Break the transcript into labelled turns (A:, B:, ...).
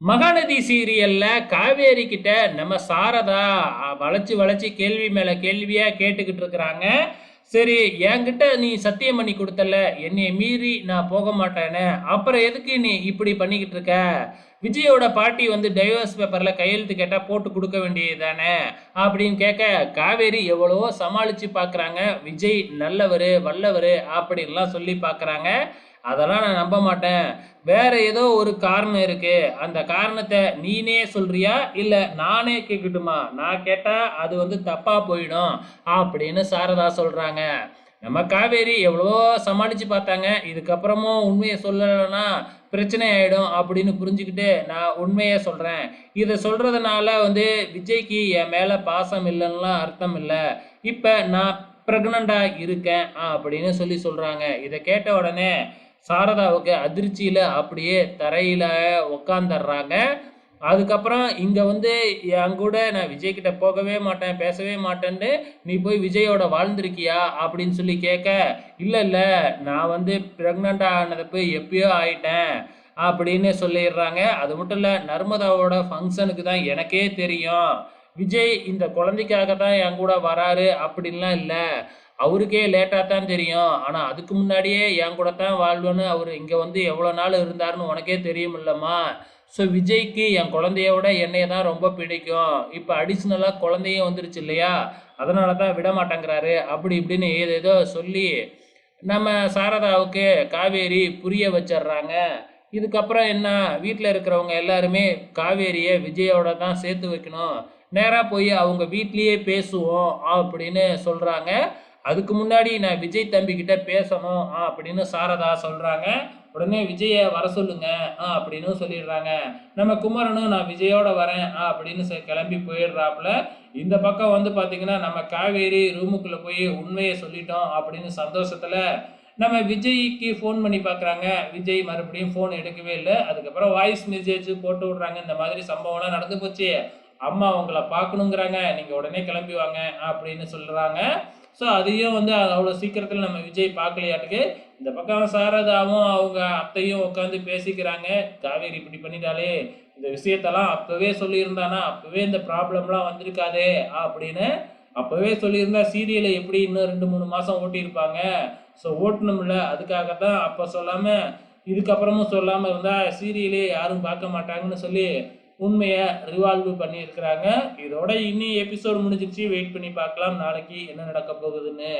A: மகாநதி சீரியல்ல காவேரி கிட்ட நம்ம சாரதா வளைச்சு வளைச்சு கேள்வி மேல கேள்வியா கேட்டுக்கிட்டு இருக்கிறாங்க. சரி என்கிட்ட நீ சத்தியம் பண்ணி கொடுத்தல என்னை மீறி நான் போக மாட்டேன்னு அப்புறம் எதுக்கு நீ இப்படி பண்ணிக்கிட்டு இருக்க? விஜயோட பாட்டி வந்து டைவர்ஸ் பேப்பரில் கையெழுத்து கேட்டால் போட்டு கொடுக்க வேண்டியது தானே அப்படின்னு கேட்க காவேரி எவ்வளவோ சமாளித்து பார்க்குறாங்க விஜய் நல்லவர் வல்லவர் அப்படின்லாம் சொல்லி பார்க்குறாங்க அதெல்லாம் நான் நம்ப மாட்டேன். வேற ஏதோ ஒரு காரணம் இருக்கு அந்த காரணத்தை நீனே சொல்றியா? இல்ல நானே கேட்கட்டுமா நான் கேட்டா அது வந்து தப்பா போயிடும் அப்படின்னு சாரதா சொல்றாங்க. நம்ம காவேரி எவ்வளவோ சமாளிச்சு பார்த்தாங்க. இதுக்கப்புறமும் உண்மையை சொல்லலைன்னா பிரச்சனை ஆகிடும் அப்படின்னு புரிஞ்சுக்கிட்டு நான் உண்மையை சொல்கிறேன் இதை சொல்கிறதுனால வந்து விஜய்க்கு என் மேலே பாசம் இல்லைன்னுலாம் அர்த்தம் இல்லை. இப்போ நான் ப்ரெக்னண்ட்டாக இருக்கேன் அப்படின்னு சொல்லி சொல்கிறாங்க இதை கேட்ட உடனே சாரதாவுக்கு அதிர்ச்சியில் அப்படியே தரையில் உக்காந்துடுறாங்க. அதுக்கப்புறம் இங்கே வந்து என் கூட நான் விஜய் கிட்ட போகவே மாட்டேன் பேசவே மாட்டேன்னு நீ போய் விஜயோட வாழ்ந்திருக்கியா அப்படின்னு சொல்லி கேட்க இல்லை இல்லை நான் வந்து ப்ரெக்னெண்ட்டாக ஆனது போய் எப்பயோ ஆயிட்டேன் அப்படின்னு சொல்லிடுறாங்க. அது மட்டும் இல்லை நர்மதாவோட ஃபங்க்ஷனுக்கு தான் எனக்கே தெரியும். விஜய் இந்த குழந்தைக்காக தான் என் கூட வராரு அப்படின்லாம் இல்லை. அவருக்கே லேட்டாக தான் தெரியும். ஆனால் அதுக்கு முன்னாடியே என் கூட தான் வாழ்வேன்னு அவர் இங்கே வந்து எவ்வளோ நாள் இருந்தாருன்னு உனக்கே தெரியும் இல்லைம்மா ஸோ விஜய்க்கு என் குழந்தையோட என்னைய தான் ரொம்ப பிடிக்கும். இப்போ அடிஷ்னலாக குழந்தையும் வந்துருச்சு இல்லையா? அதனால தான் விட மாட்டேங்கிறாரு. அப்படி இப்படின்னு ஏதேதோ சொல்லி நம்ம சாரதாவுக்கு காவேரி புரிய வச்சிடுறாங்க. இதுக்கப்புறம் என்ன? வீட்டில் இருக்கிறவங்க எல்லாருமே காவேரியை விஜயோட தான் சேர்த்து வைக்கணும். நேராக போய் அவங்க வீட்லேயே பேசுவோம் அப்படின்னு சொல்கிறாங்க அதுக்கு முன்னாடி நான் விஜய் தம்பி கிட்ட பேசணும் ஆ, அப்படின்னு சாரதா சொல்கிறாங்க உடனே விஜயை வர சொல்லுங்க ஆ அப்படின்னு சொல்லிடுறாங்க. நம்ம குமரனும் நான் விஜயோட வரேன் ஆ அப்படின்னு சொ- கிளம்பி போயிடுறாப்புல. இந்த பக்கம் வந்து பார்த்தீங்கன்னா நம்ம காவேரி ரூமுக்குள்ளே போய் உண்மையை சொல்லிட்டோம் அப்படின்னு சந்தோஷத்தில் நம்ம விஜய்க்கு ஃபோன் பண்ணி பார்க்குறாங்க விஜய் மறுபடியும் ஃபோன் எடுக்கவே இல்லை. அதுக்கப்புறம் வாய்ஸ் மெசேஜ் போட்டு விட்றாங்க. இந்த மாதிரி சம்பவம்லாம் நடந்து போச்சு. அம்மா உங்களை பார்க்கணுங்கிறாங்க. நீங்கள் உடனே கிளம்பி வாங்க அப்படின்னு சொல்கிறாங்க ஸோ அதையும் வந்து அவ்வளோ சீக்கிரத்தில் நம்ம விஜய் பார்க்கலையாட்டுக்கு இந்த பக்கம் சாரதாவும் அவங்க அத்தையும் உட்காந்து பேசிக்கிறாங்க. காவேரி இப்படி பண்ணிட்டாலே இந்த விஷயத்தெல்லாம் அப்போவே சொல்லியிருந்தானா அப்போவே இந்த ப்ராப்ளம்லாம் வந்திருக்காதே அப்படின்னு அப்போவே சொல்லியிருந்தா சீரியலை எப்படி இன்னும் ரெண்டு மூணு மாதம் ஓட்டியிருப்பாங்க. ஸோ ஓட்டணும்ல அதுக்காக தான் அப்போ சொல்லாமல் இதுக்கப்புறமும் சொல்லாமல் இருந்தால் சீரியலே யாரும் பார்க்க மாட்டாங்கன்னு சொல்லி உண்மையை ரிவால்வ் பண்ணியிருக்கிறாங்க. இதோட இனி எபிசோடு முடிஞ்சிருச்சு. வெயிட் பண்ணி பார்க்கலாம். நாளைக்கு என்ன நடக்க போகுதுன்னு.